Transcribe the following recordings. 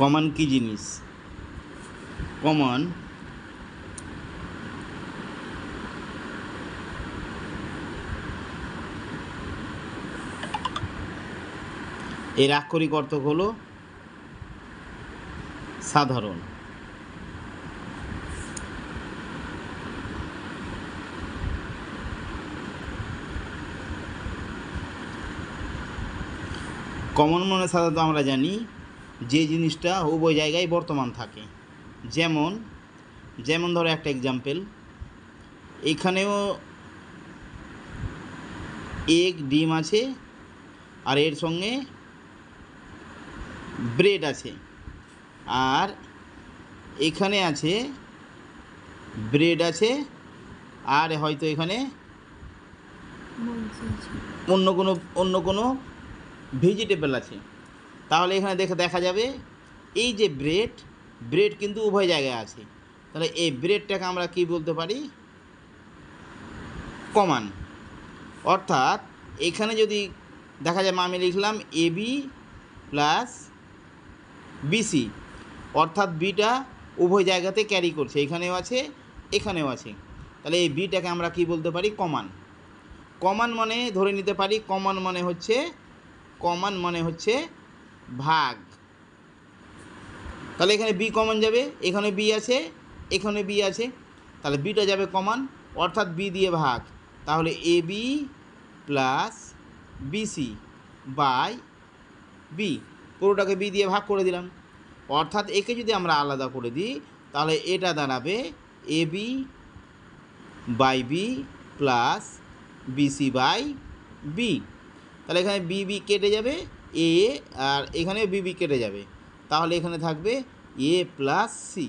Common কি জিনিস? Common এর আক্ষরিক অর্থ হলো সাধারণ। কমন মানে সাধারণত আমরা জানি যে জিনিসটা উভয় জায়গায় বর্তমান থাকে। যেমন যেমন ধরো একটা এক্সাম্পল এখানেও এক ডিম আছে আর এর সঙ্গে ব্রেড আছে। আর এখানে আছে ব্রেড আছে আর হয়তো এখানে অন্য কোনো অন্য কোনো ভেজিটেবল আছে। তাহলে এখানে দেখে দেখা যাবে, এই যে ব্রেড ব্রেড কিন্তু উভয় জায়গায় আছে। তাহলে এই ব্রেডটাকে আমরা কি বলতে পারি? কমান। অর্থাৎ এখানে যদি দেখা যায়, আমি লিখলাম এ বি প্লাস বিসি অর্থাৎ বিটা উভয় জায়গাতে ক্যারি করছে, এখানেও আছে এখানেও আছে। তাহলে এই বিটাকে আমরা কি বলতে পারি? কমান। কমান মানে ধরে নিতে পারি, কমান মানে হচ্ছে, কমান মানে হচ্ছে ভাগ। তাহলে এখানে বি কমন যাবে, এখানে বি আছে, এখানে বি আছে। তাহলে বিটা যাবে কমন অর্থাৎ বি দিয়ে ভাগ। তাহলে A B plus BC by B পুরোটাকে B দিয়ে ভাগ করে দিলাম। অর্থাৎ একে যদি আমরা আলাদা করে দিই, তাহলে এটা দাঁড়াবে A B by B plus BC by B তাহলে এখানে বি বি কেটে যাবে এ আর এখানে বি বি কেটে যাবে। তাহলে এখানে থাকবে এ প্লাস সি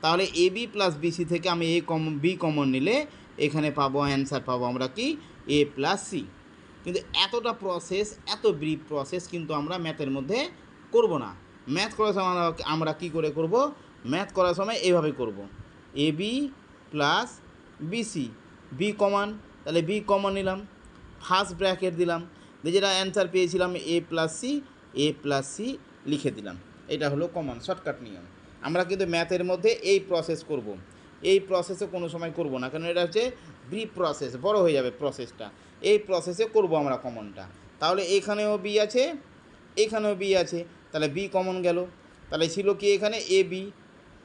তাহলে এ বি প্লাস বিসি থেকে আমি এ কম বি কমন নিলে এখানে পাবো অ্যান্সার পাবো আমরা কি? এ প্লাস সি কিন্তু এতটা প্রসেস এত ব্রিফ প্রসেস কিন্তু আমরা ম্যাথের মধ্যে করব না। ম্যাথ করার সময় আমরা- কী করে করব? ম্যাথ করার সময় এইভাবে করব। A B plus BC B common তাহলে বি কমন নিলাম। ফার্স্ট ব্র্যাকেট দিলাম। যেটা অ্যান্সার পেয়েছিলাম A plus C A plus C লিখে দিলাম। এটা হলো কমন শর্টকাট নিয়ম। আমরা কিন্তু ম্যাথের মধ্যে এই প্রসেস করব। এই প্রসেসে কোনো সময় করব না, কারণ এটা হচ্ছে ব্রিফ প্রসেস বড় হয়ে যাবে প্রসেসটা এই প্রসেসে করব আমরা কমনটা তাহলে এখানেও বি আছে, এখানেও বি আছে, তাহলে বি কমন গেল। তাহলে ছিল কি এখানে? এ বি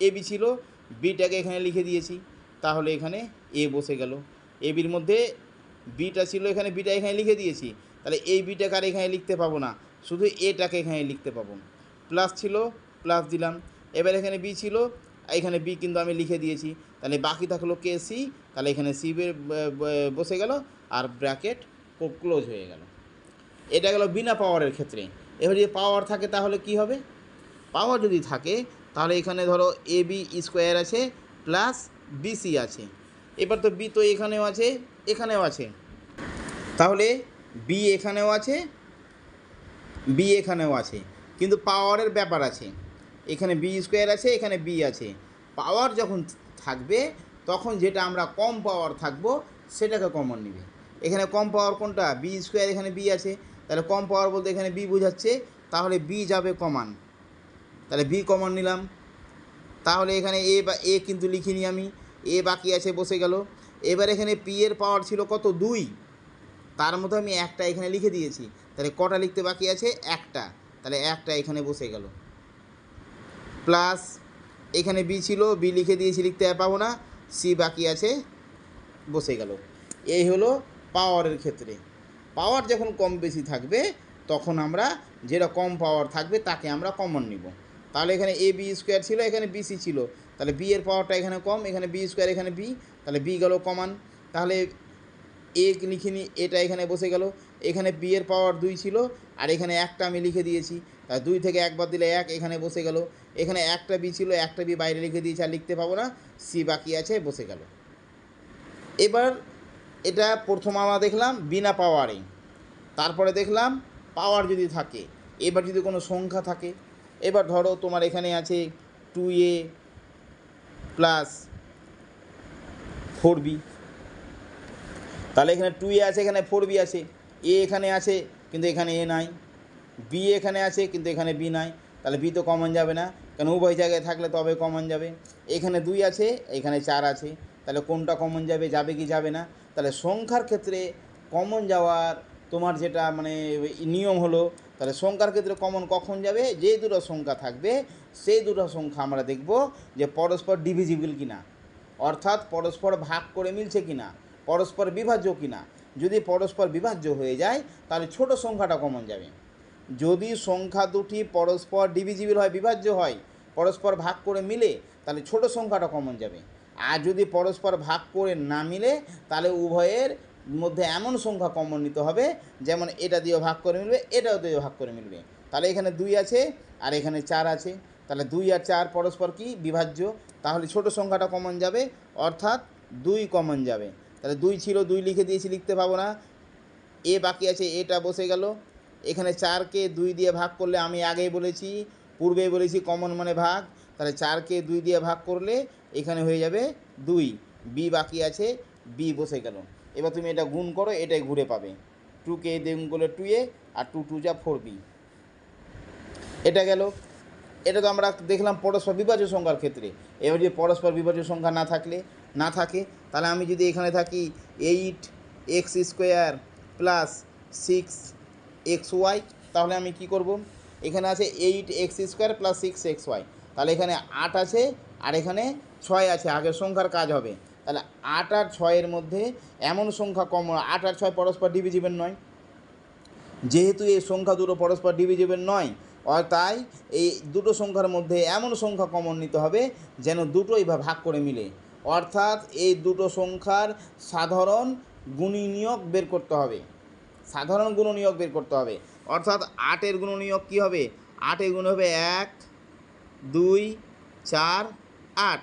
এ বি ছিল বিটাকে এখানে লিখে দিয়েছি। তাহলে এখানে এ বসে গেল। এ বির মধ্যে বিটা ছিল, এখানে বিটা এখানে লিখে দিয়েছি। তাহলে এই বিটাকে আর এখানে লিখতে পাবো না। শুধু এটাকে এখানে লিখতে পাবো। প্লাস ছিল প্লাস দিলাম। এবার এখানে বি ছিল, এখানে বি কিন্তু আমি লিখে দিয়েছি। তাহলে বাকি থাকল কে সি তাহলে এখানে সি বসে গেল আর ব্র্যাকেট ক্লোজ হয়ে গেল। এটা গেল বিনা পাওয়ারের ক্ষেত্রে। এবার যদি পাওয়ার থাকে তাহলে কি হবে? পাওয়ার যদি থাকে, তাহলে এখানে ধরো এ বি স্কোয়ার আছে প্লাস বিসি আছে। এবার তো বি তো এখানেও আছে এখানেও আছে। তাহলে বি এখানেও আছে বি এখানেও আছে, কিন্তু পাওয়ারের ব্যাপার আছে। এখানে বি স্কোয়ার আছে, এখানে বি আছে। পাওয়ার যখন থাকবে, তখন যেটা আমরা কম পাওয়ার থাকব, সেটাকে কমন নেবে। এখানে কম পাওয়ার কোনটা? বি স্কোয়ার এখানে বি আছে। তাহলে কম পাওয়ার বলতে এখানে বি বোঝাচ্ছে, তাহলে বি যাবে কমান তাহলে বি কমন নিলাম। তাহলে এখানে এ বা এ কিন্তু লিখিনি আমি। এ বাকি আছে, বসে গেল। এবার এখানে পি এর পাওয়ার ছিল কত? দুই। তার মধ্যে আমি একটা এখানে লিখে দিয়েছি। তাহলে কটা লিখতে বাকি আছে? একটা। তাহলে একটা এখানে বসে গেল। প্লাস এখানে বি ছিল, বি লিখে দিয়েছি, লিখতে পাবো না। সি বাকি আছে, বসে গেল। এই হলো পাওয়ারের ক্ষেত্রে। পাওয়ার যখন কম বেশি থাকবে, তখন আমরা যেটা কম পাওয়ার থাকবে, তাকে আমরা কমন নিব। তাহলে এখানে এ বি স্কোয়ার ছিল, এখানে বিসি ছিল। তাহলে বি এর পাওয়ারটা এখানে কম, এখানে বি স্কোয়ার, এখানে বি। তাহলে বি গেল কমান। তাহলে এ লিখিনি, এটা এখানে বসে গেল। এখানে বি এর পাওয়ার দুই ছিল, আর এখানে একটা আমি লিখে দিয়েছি। তা দুই থেকে একবার দিলে এক এখানে বসে গেল। এখানে একটা বি ছিল, একটা বি বাইরে লিখে দিয়েছি, আর লিখতে পাবো না। সি বাকি আছে, বসে গেল। এবার এটা প্রথম আমরা দেখলাম বিনা পাওয়ারে তারপরে দেখলাম পাওয়ার যদি থাকে, এবার যদি কোনো সংখ্যা থাকে, এবার ধরো তোমার এখানে আছে two A plus four B তাহলে এখানে টু এ আছে, এখানে ফোর বি আছে। এ এখানে আছে, কিন্তু এখানে এ নাই। বি এখানে আছে, কিন্তু এখানে বি নাই। তাহলে বি তো কমন যাবে না। কেন উভয় জায়গায় থাকলে তবে কমন যাবে। এখানে দুই আছে, এখানে চার আছে। তাহলে কোনটা কমন যাবে যাবে কি যাবে না? তাহলে সংখ্যার ক্ষেত্রে কমন যাওয়ার তোমার যেটা মানে নিয়ম হলো, তাহলে সংখ্যার ক্ষেত্রে কমন কখন যাবে? যে দুটো সংখ্যা থাকবে, সেই দুটো সংখ্যা আমরা দেখব যে পরস্পর ডিভিজিবল কিনা। অর্থাৎ পরস্পর ভাগ করে মিলছে কিনা। পরস্পর বিভাজ্য কিনা? যদি পরস্পর বিভাজ্য হয়ে যায়, তাহলে ছোট সংখ্যাটা কমন যাবে। যদি সংখ্যা দুটি পরস্পর ডিভিজিবল হয়, বিভাজ্য হয়, পরস্পর ভাগ করে মিলে, তাহলে ছোট সংখ্যাটা কমন যাবে। আর যদি পরস্পর ভাগ করে না মিলে, তাহলে উভয়ের মধ্যে এমন সংখ্যা কমন নিতে হবে, যেমন এটা দিয়ে ভাগ করে মিলবে, এটাও দিয়ে ভাগ করে মিলবে। তাহলে এখানে দুই আছে, আর এখানে চার আছে। তাহলে দুই আর চার পরস্পর কি? বিভাজ্য। তাহলে ছোট সংখ্যাটা কমন যাবে, অর্থাৎ দুই কমন যাবে। তাহলে দুই ছিল, দুই লিখে দিয়েছি, লিখতে পাবো না। এ বাকি আছে, এটা বসে গেল। এখানে চারকে দুই দিয়ে ভাগ করলে আমি আগেই বলেছি পূর্বে বলেছি কমন মানে ভাগ। তাহলে চারকে দুই দিয়ে ভাগ করলে এখানে হয়ে যাবে দুই। বি বাকি আছে, বি বসে গেল। এবার তুমি এটা গুণ করো, এটাই ঘুরে পাবে। টুকে গুণ করলে টু এ আর টু টু যা ফোর বি এটা গেল। এটা তো আমরা দেখলাম পরস্পর বিভাজ্য সংখ্যার ক্ষেত্রে। এবার যদি পরস্পর বিভাজ্য সংখ্যা না থাকলে না থাকে, তাহলে আমি যদি এখানে থাকি eight X square plus six X Y, তাহলে আমি কি করব? এখানে আছে eight X square plus six X Y, তাহলে এখানে আট আছে আর এখানে ছয় আছে, আগের সংখ্যার কাজ হবে। তাহলে আট আর ছয়ের মধ্যে এমন সংখ্যা কম, আট আর ছয় পরস্পর ডিভিজিবল নয়। যেহেতু এই সংখ্যা দুটো পরস্পর ডিভিজিবল নয় আর তাই এই দুটো সংখ্যার মধ্যে এমন সংখ্যা কমন নিতে হবে যেন দুটোই ভাগ করে মিলে। অর্থাৎ এই দুটো সংখ্যার সাধারণ গুণনীয়ক বের করতে হবে। সাধারণ গুণনীয়ক বের করতে হবে। অর্থাৎ আটের গুণনীয়ক কী হবে? আটের গুণ হবে এক, দুই, চার, আট।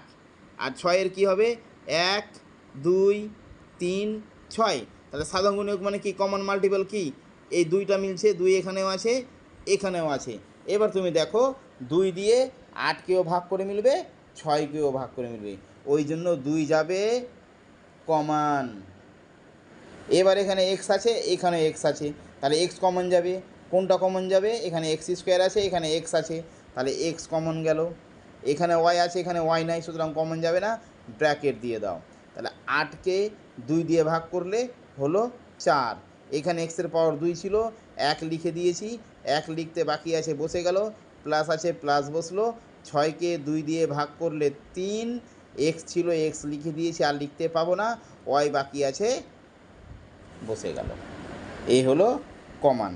আর ছয়ের কি হবে? এক, দুই, তিন, ছয়। তাহলে সাধারণ গুণনীয়ক মানে কি? কমন মাল্টিপল কি? এই দুইটা মিলছে, দুই এখানেও আছে এখানেও আছে। এবার তুমি দেখো, দুই দিয়ে আটকেও ভাগ করে মিলবে, ছয়কেও ভাগ করে মিলবে। ওই জন্য দুই যাবে কমান। এবার এখানে এক্স আছে, এখানে এক্স আছে। তাহলে এক্স কমন যাবে, কোনটা কমন যাবে? এখানে এক্স স্কোয়ার আছে, এখানে এক্স আছে। তাহলে এক্স কমন গেল। এখানে ওয়াই আছে, এখানে ওয়াই নাই, সুতরাং কমন যাবে না। ব্র্যাকেট দিয়ে দাও। তাহলে আটকে দুই দিয়ে ভাগ করলে হলো চার। এখানে এক্সের পাওয়ার দুই ছিল, এক লিখে দিয়েছি, এক লিখতে বাকি আছে, বসে গেল। প্লাস আছে প্লাস বসল। ছয়কে দুই দিয়ে ভাগ করলে তিন এক্স ছিল এক্স লিখে দিয়েছি, আর লিখতে পাবো না। ওয়াই বাকি আছে, বসে গেল। এই হলো কমান